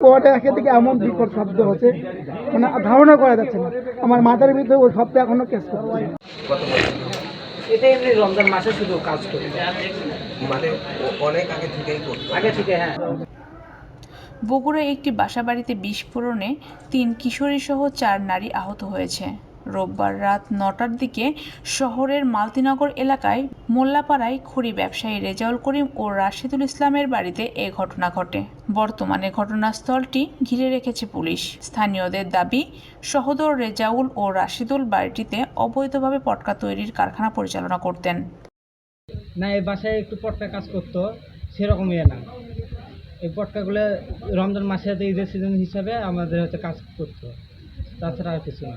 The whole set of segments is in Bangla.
কোয়াটা একে থেকে এমন বিকট শব্দ হচ্ছে মানে ধারণা করা যাচ্ছে না। আমার মাথার ভিতরে ওই শব্দ এখনও কেস করছে। এটা এমনি রমজান মাসে শুধু কাজ করে। মানে অনেক আগে থেকেই আগে থেকে হ্যাঁ। বগুড়ায় একটি বাসাবাড়িতে বিস্ফোরণে তিন কিশোরী সহ চার নারী আহত হয়েছে। রোববার রাত নটার দিকে শহরের মালতিনগর এলাকায় মোল্লাপাড়ায় খড়ি ব্যবসায়ী রেজাউল করিম ও রাশিদুল ইসলামের বাড়িতে এ ঘটনা ঘটে। বর্তমানে ঘটনাস্থলটি ঘিরে রেখেছে পুলিশ। স্থানীয়দের দাবি, সহদর রেজাউল ও রাশিদুল বাড়িটিতে অবৈধভাবে পটকা তৈরির কারখানা পরিচালনা করতেন। না, এই বাসায় একটু পটকা কাজ করতো সেরকম ইয়ে না। এই পটকাগুলো রমজান মাসে ঈদের সিজন হিসাবে আমাদের হচ্ছে কাজ করতো। তাছাড়া আর কিছু না।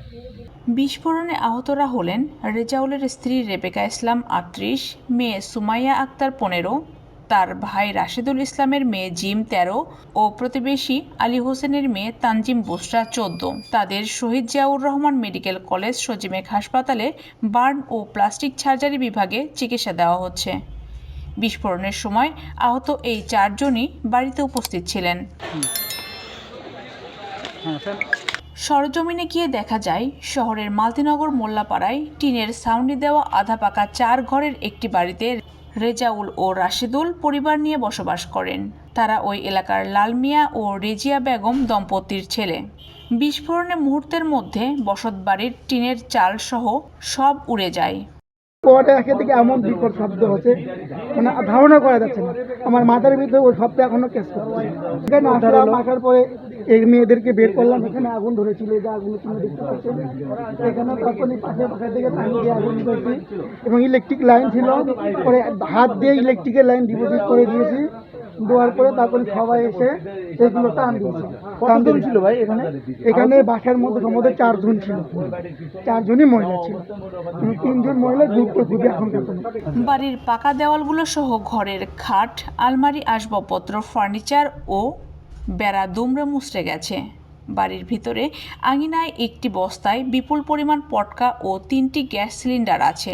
বিস্ফোরণে আহতরা হলেন রেজাউলের স্ত্রী রেবেকা ইসলাম আটত্রিশ মেয়ে সুমাইয়া আক্তার পনেরো তার ভাই রাশেদুল ইসলামের মেয়ে জিম তেরো ও প্রতিবেশী আলী হোসেনের মেয়ে তানজিম বুসরা চোদ্দ। তাদের শহীদ জিয়াউর রহমান মেডিকেল কলেজ সজিমেক হাসপাতালে বার্ন ও প্লাস্টিক সার্জারি বিভাগে চিকিৎসা দেওয়া হচ্ছে। বিস্ফোরণের সময় আহত এই চারজনই বাড়িতে উপস্থিত ছিলেন। সরজমিনে গিয়ে দেখা যায়, শহরের মালতিনগর মোল্লাপাড়ায় টিনের সাউন্ডি দেওয়া আধা পাকা চার ঘরের একটি বাড়িতে রেজাউল ও রাশিদুল পরিবার নিয়ে বসবাস করেন। তারা ওই এলাকার লালমিয়া ও রেজিয়া বেগম দম্পতির ছেলে। বিস্ফোরণে মুহূর্তের মধ্যে বসতবাড়ির টিনের চালসহ সব উড়ে যায়। একে থেকে এমন বিকট শব্দ হচ্ছে মানে ধারণা করা যাচ্ছে না। আমার মাথার ভিতরে ওই শব্দ এখনও কেস করছে। এখানে আসলাম আসার পরে এই মেয়েদেরকে বের করলাম এখানে আগুন ধরেছিল এই যে আগুন তুমি দেখতে পাচ্ছেন। এখানে তখনই পাশে পাশে থেকে পানি দিয়ে আগুন এবং ইলেকট্রিক লাইন ছিল পরে হাত দিয়ে ইলেকট্রিকের লাইন ডিপোজিট করে দিয়েছি। দেওয়ার পরে তারপরে সবাই এসে সেগুলো টান দিয়েছে। কতজন ছিল ভাই এখানে? এখানে বাসার মধ্যে সম্ভবত চারজন ছিল। চারজনই মহিলা ছিল। তিনজন মহিলা যুক্ত খুবই এখন বাড়ির পাকা দেওয়ালগুলো সহ ঘরের খাট আলমারি আসবাবপত্র ফার্নিচার ও বেড়া দুমড়ে মুচড়ে গেছে। বাড়ির ভিতরে আঙিনায় একটি বস্তায় বিপুল পরিমাণ পটকা ও তিনটি গ্যাস সিলিন্ডার আছে।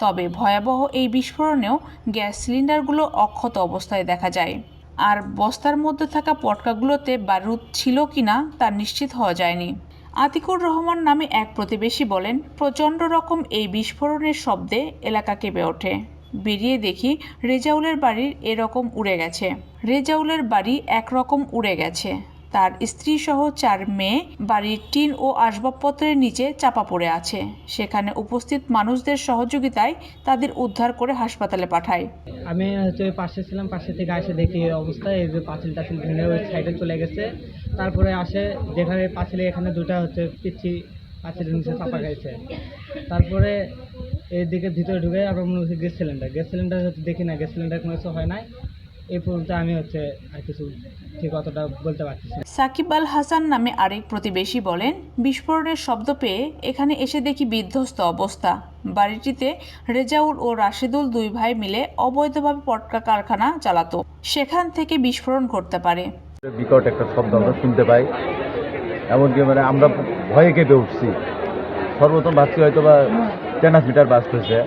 তবে ভয়াবহ এই বিস্ফোরণেও গ্যাস সিলিন্ডারগুলো অক্ষত অবস্থায় দেখা যায়। আর বস্তার মধ্যে থাকা পটকাগুলোতে বারুদ ছিল কি না তা নিশ্চিত হওয়া যায়নি। আতিকুর রহমান নামে এক প্রতিবেশী বলেন, প্রচণ্ড রকম এই বিস্ফোরণের শব্দে এলাকা কেঁপে ওঠে। বেরিয়ে দেখি রেজাউলের বাড়ির এরকম উড়ে গেছে। রেজাউলের বাড়ি একরকম উড়ে গেছে। তার স্ত্রী সহ চার মেয়ে বাড়ির টিন ও আসবাবপত্রের নিচে চাপা পড়ে আছে। সেখানে উপস্থিত মানুষদের সহযোগিতায় তাদের উদ্ধার করে হাসপাতালে পাঠায়। আমি হচ্ছে পাশে ছিলাম, পাশে থেকে আসে দেখি এই অবস্থা, এই যে পাঁচিল টাচিল ভেঙে সাইডে চলে গেছে। তারপরে আসে, যেখানে পাঁচিলে এখানে দুটা হচ্ছে পিচ্ছি পাঁচিলের নিচে চাপা গেছে। তারপরে এইদিকে ভিতরে ঢুকে আবার মনে হচ্ছে গ্যাস সিলিন্ডার। গ্যাস সিলিন্ডার হচ্ছে দেখি না, গ্যাস সিলিন্ডার কোনো কিছু হয় নাই। এই পর্যন্ত আমি হচ্ছে আর কিছু ঠিক অতটা বলতে পারছি সাকিব আল হাসান নামে আরেক প্রতিবেশী বলেন বিস্ফোরণের শব্দ পেয়ে এখানে এসে দেখি বিধ্বস্ত অবস্থা। বাড়িটিতে রেজাউল ও রাশেদুল দুই ভাই মিলে অবৈধভাবে পটকা কারখানা চালাতো। সেখান থেকে বিস্ফোরণ করতে পারে। বিকট একটা শব্দ আমরা শুনতে পাই। এমনকি মানে আমরা ভয়ে কেঁপে উঠছি। সর্বপ্রথম ভাবছি হয়তো বা ট্রান্সমিটার বাস্ট হয়েছে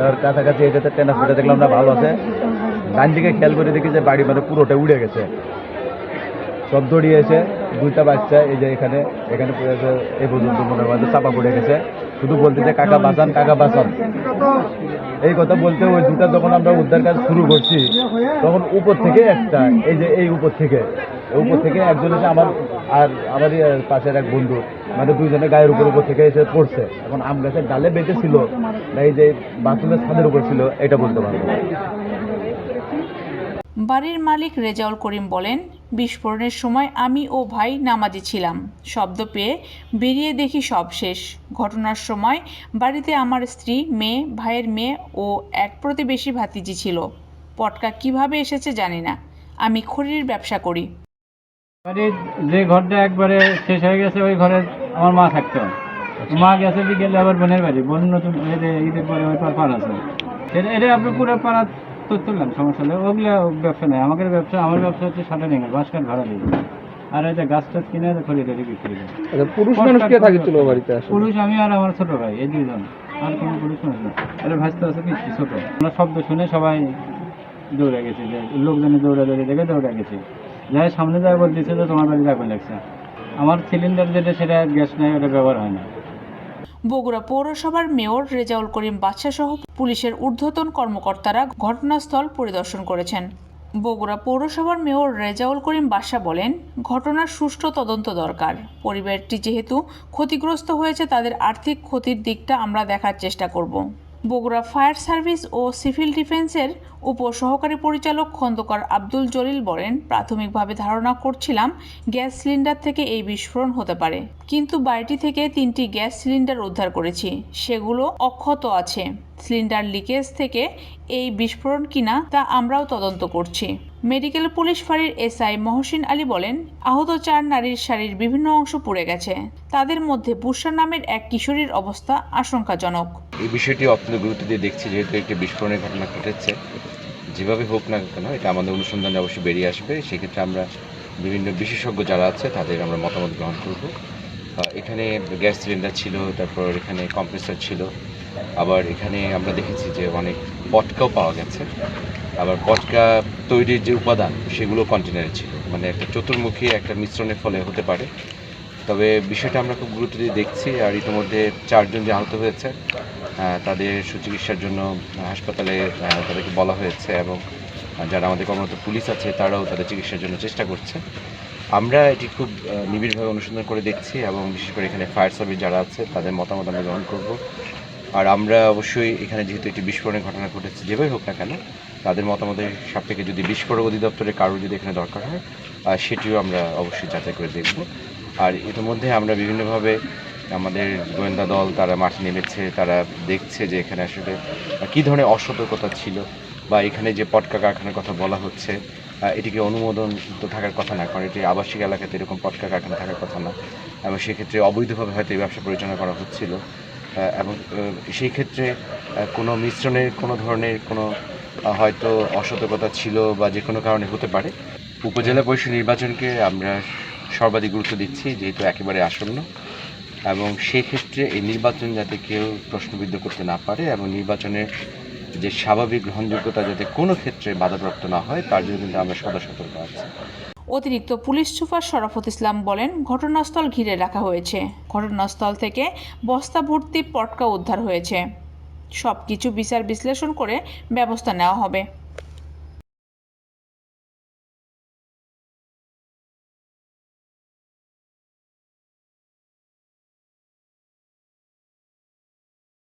এবার কাছাকাছি এটাতে ট্রান্সমিটার দেখলাম না ভালো আছে। ডান দিকে খেয়াল করে দেখি যে বাড়ি মানে পুরোটা উড়ে গেছে। সব দড়িয়ে এসে দুইটা বাচ্চা এই যে এখানে এখানে এই পর্যন্ত মনে হয় চাপা পড়ে গেছে। শুধু বলতে যে কাকা বাঁচান কাকা বাঁচান। এই কথা বলতে ওই দুটা যখন আমরা উদ্ধার কাজ শুরু করছি, তখন উপর থেকে একটা, এই যে এই উপর থেকে উপর থেকে একজন এসে আমার, আর আমারই পাশের এক বন্ধু মানে দুইজনে গায়ের উপর উপর থেকে এসে পড়ছে। এখন আম গাছের ডালে বেঁচে ছিল এই যে বাথরুমের ছাদের উপর ছিল, এটা বলতে পারব। বাড়ির মালিক রেজাউল করিম বলেন বিস্ফোরণের সময় আমি ও ভাই নামাজি ছিলাম। শব্দ পেয়ে বেরিয়ে দেখি সব শেষ। ঘটনার সময় বাড়িতে আমার স্ত্রী মেয়ে ভাইয়ের মেয়ে ও এক প্রতিবেশী ভাতিজি ছিল। পটকা কীভাবে এসেছে জানি না। আমি খড়ির ব্যবসা করি। বাড়ির যে ঘরটা একবারে শেষ হয়ে গেছে ওই ঘরে আমার মা থাকতো। মা গেছে বিকেলে আবার বোনের বাড়ি। বোন নতুন ঈদের পরে ওই পার পার আছে। এটা আপনি পুরো পাড়া তো তুললাম সমস্যা নেই। ওগুলো ব্যবসা নেই। আমাদের ব্যবসা আমার ব্যবসা হচ্ছে সাদা কাঠ ভাড়া দিই আর গাছ টাছ কিনে টড়ি বিক্রি করি। পুরুষ মানুষ কে থাকছিল বাড়িতে পুরুষ আমি আর আমার ছোট ভাই এই দুইজন। আর কোনো পুরুষ মানুষ না। এটা ভাজতে আছে কি? ছোট। আমরা শব্দ শুনে সবাই দৌড়ে গেছি। যে লোকজনে দৌড়ে দৌড়ে দেখে দৌড়ে গেছি। যাই সামনে যায় বলতেছে যে তোমার বাড়িতে আগুন লাগছে। আমার সিলিন্ডার যেটা সেটা গ্যাস নেই ওটা ব্যবহার হয় না। বগুড়া পৌরসভার মেয়র রেজাউল করিম বাদশা সহ পুলিশের ঊর্ধ্বতন কর্মকর্তারা ঘটনাস্থল পরিদর্শন করেছেন। বগুড়া পৌরসভার মেয়র রেজাউল করিম বাদশা বলেন, ঘটনার সুষ্ঠু তদন্ত দরকার। পরিবারটি যেহেতু ক্ষতিগ্রস্ত হয়েছে, তাদের আর্থিক ক্ষতির দিকটা আমরা দেখার চেষ্টা করব। বগুড়া ফায়ার সার্ভিস ও সিভিল ডিফেন্সের উপসহকারী পরিচালক খন্দকার আব্দুল জলিল বলেন, প্রাথমিকভাবে ধারণা করছিলাম গ্যাস সিলিন্ডার থেকে এই বিস্ফোরণ হতে পারে। কিন্তু বাড়িটি থেকে তিনটি গ্যাস সিলিন্ডার উদ্ধার করেছি। সেগুলো অক্ষত আছে। সিলিন্ডার লিকেজ থেকে এই বিস্ফোরণ কিনা তা আমরাও তদন্ত করছি। মেডিকেল পুলিশ ফাঁড়ির এসআই মহসিন আলী বলেন, আহত চার নারীর শাড়ির বিভিন্ন অংশ পুড়ে গেছে। তাদের মধ্যে বুসা নামের এক কিশোরীর অবস্থা আশঙ্কাজনক। এই বিষয়টি অত্যন্ত গুরুত্ব দিয়ে দেখছি, যেহেতু একটি বিস্ফোরণের ঘটনা ঘটেছে। যেভাবে হোক না কেন, এটা আমাদের অনুসন্ধানে অবশ্যই বেরিয়ে আসবে। সেক্ষেত্রে আমরা বিভিন্ন বিশেষজ্ঞ যারা আছে, তাদের আমরা মতামত গ্রহণ করব। এখানে গ্যাস সিলিন্ডার ছিল, তারপর এখানে কম্প্রেসার ছিল। আবার এখানে আমরা দেখেছি যে অনেক পটকাও পাওয়া গেছে। আবার পটকা তৈরির যে উপাদান, সেগুলো কন্টেনারে ছিল। মানে একটা চতুর্মুখী একটা মিশ্রণের ফলে হতে পারে। তবে বিষয়টা আমরা খুব গুরুত্ব দিয়ে দেখছি আর ইতিমধ্যে চারজন যে আহত হয়েছে তাদের সুচিকিৎসার জন্য হাসপাতালে তাদেরকে বলা হয়েছে এবং যারা আমাদের কর্মরত পুলিশ আছে, তারাও তাদের চিকিৎসার জন্য চেষ্টা করছে। আমরা এটি খুব নিবিড়ভাবে অনুসন্ধান করে দেখছি এবং বিশেষ করে এখানে ফায়ার সার্ভিস যারা আছে, তাদের মতামত আমরা গ্রহণ করব। আর আমরা অবশ্যই এখানে যেহেতু একটি বিস্ফোরণের ঘটনা ঘটেছে, যেভাবে হোক না কেন, তাদের মতামতের সাপেক্ষে যদি বিস্ফোরক অধিদপ্তরের কারোর যদি এখানে দরকার হয় সেটিও আমরা অবশ্যই যাচাই করে দেখব। আর ইতিমধ্যে আমরা বিভিন্নভাবে আমাদের গোয়েন্দা দল, তারা মাঠে নেমেছে, তারা দেখছে যে এখানে আসলে কী ধরনের অসতর্কতা ছিল বা এখানে যে পটকা কারখানার কথা বলা হচ্ছে এটিকে অনুমোদন তো থাকার কথা না, কারণ এটি আবাসিক এলাকাতে এরকম পটকা কারখানা থাকার কথা না। এবং সেক্ষেত্রে অবৈধভাবে হয়তো এই ব্যবসা পরিচালনা করা হচ্ছিল। এবং সেই ক্ষেত্রে কোনো মিশ্রণের, কোনো ধরনের কোনো হয়তো অসতর্কতা ছিল বা যে কোনো কারণে হতে পারে। উপজেলা পরিষদ নির্বাচনকে আমরা সর্বাধিক গুরুত্ব দিচ্ছি, যেহেতু একেবারে আসন্ন। এবং সেই ক্ষেত্রে এই নির্বাচন যাতে কেউ প্রশ্নবিদ্ধ করতে না পারে এবং নির্বাচনের যে স্বাভাবিক গ্রহণযোগ্যতা যাতে কোনো ক্ষেত্রে বাধাপ্রাপ্ত না হয়, তার জন্য কিন্তু আমরা সদা সতর্ক আছি। অতিরিক্ত পুলিশ সুপার শরফত ইসলাম বলেন, ঘটনাস্থল ঘিরে রাখা হয়েছে। ঘটনাস্থল থেকে বস্তা ভর্তি পটকা উদ্ধার হয়েছে। সব কিছু বিচার বিশ্লেষণ করে ব্যবস্থা নেওয়া হবে।